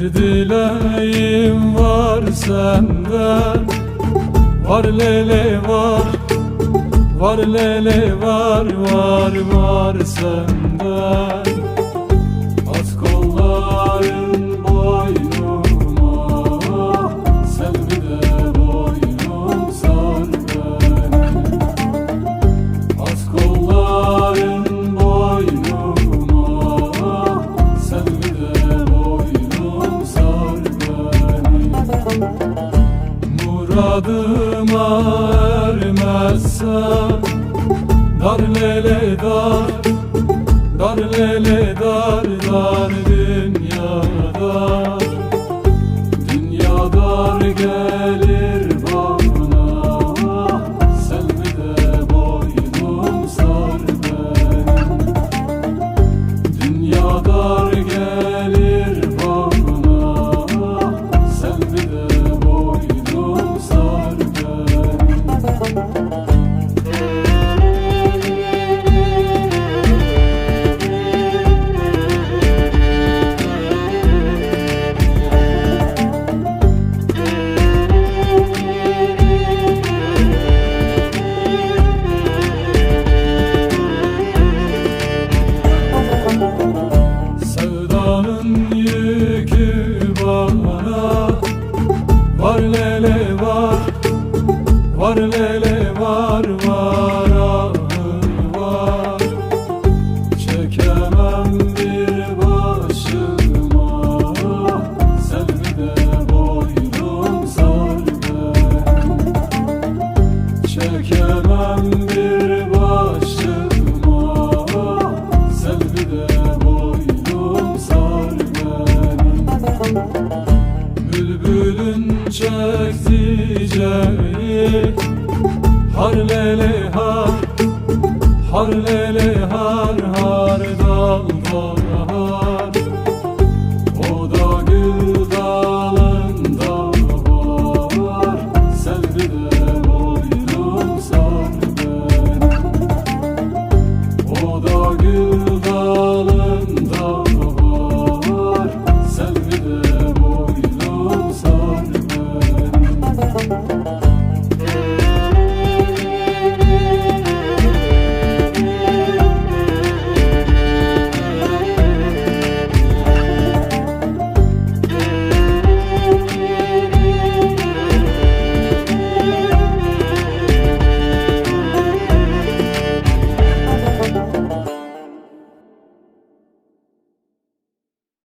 Bir dileğim var senden. Var lele var Var lele var var var senden Muradıma ermezsem Dar lele dar Dar lele dar dar dünya lele var var ahı var. Çekemem bir başıma. Sen bir de boynum sar beni Çekemem bir başıma. Sen bir de boynum sar beni Bülbülün çekticeği Har lele har. Har lele har har dal har